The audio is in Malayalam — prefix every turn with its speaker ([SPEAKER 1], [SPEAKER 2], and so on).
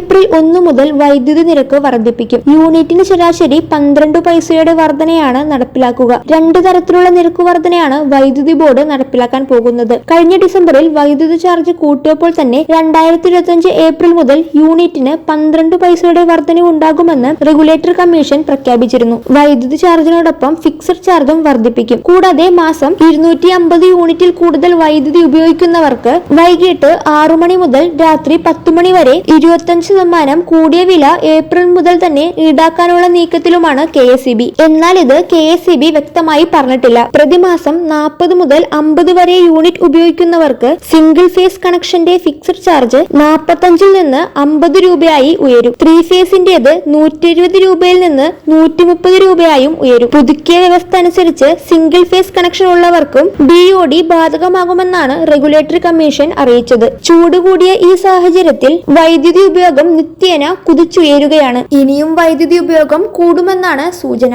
[SPEAKER 1] ഏപ്രിൽ ഒന്ന് മുതൽ വൈദ്യുതി നിരക്ക് വർദ്ധിപ്പിക്കും. യൂണിറ്റിന് ശരാശരി പന്ത്രണ്ട് പൈസയുടെ വർധനയാണ് നടപ്പിലാക്കുക. രണ്ട് തരത്തിലുള്ള നിരക്ക് വർധനയാണ് വൈദ്യുതി ബോർഡ് നടപ്പിലാക്കാൻ പോകുന്നത്. കഴിഞ്ഞ ഡിസംബറിൽ വൈദ്യുതി ചാർജ് കൂട്ടിയപ്പോൾ തന്നെ രണ്ടായിരത്തി ഇരുപത്തിയഞ്ച് ഏപ്രിൽ മുതൽ യൂണിറ്റിന് പന്ത്രണ്ട് പൈസയുടെ വർധന ഉണ്ടാകുമെന്ന് റെഗുലേറ്റർ കമ്മീഷൻ പ്രഖ്യാപിച്ചിരുന്നു. വൈദ്യുതി ചാർജിനോടൊപ്പം ഫിക്സഡ് ചാർജും വർദ്ധിപ്പിക്കും. കൂടാതെ മാസം ഇരുന്നൂറ്റി അമ്പത് യൂണിറ്റിൽ കൂടുതൽ വൈദ്യുതി ഉപയോഗിക്കുന്നവർക്ക് വൈകിട്ട് ആറു മണി മുതൽ രാത്രി പത്ത് മണി വരെ ഇരുപത്തഞ്ച് ശതമാനം കൂടിയ വില ഏപ്രിൽ മുതൽ തന്നെ ഈടാക്കാനുള്ള നീക്കത്തിലുമാണ് കെ എസ് എന്നാൽ ഇത് കെ എസ് വ്യക്തമായി പറഞ്ഞിട്ടില്ല. പ്രതിമാസം നാൽപ്പത് മുതൽ അമ്പത് വരെ യൂണിറ്റ് ഉപയോഗിക്കുന്നവർക്ക് സിംഗിൾ ഫേസ് കണക്ഷന്റെ ഫിക്സഡ് ചാർജ് നാൽപ്പത്തഞ്ചിൽ നിന്ന് അമ്പത് രൂപയായി ഉയരും. ത്രീ ഫേസിന്റേത് നൂറ്റി ഇരുപത് രൂപയിൽ നിന്ന് നൂറ്റി മുപ്പത് രൂപയായും ഉയരും. പുതുക്കിയ വ്യവസ്ഥ അനുസരിച്ച് സിംഗിൾ ഫേസ് കണക്ഷൻ ഉള്ളവർക്കും ബി ഒ ഡി ബാധകമാകുമെന്നാണ് റെഗുലേറ്ററി കമ്മീഷൻ അറിയിച്ചത്. ചൂട് കൂടിയ ഈ സാഹചര്യത്തിൽ വൈദ്യുതി ഉപയോഗം നിത്യേന കുതിച്ചുയരുകയാണ്. ഇനിയും വൈദ്യുതി ഉപയോഗം കൂടുമെന്നാണ് സൂചന.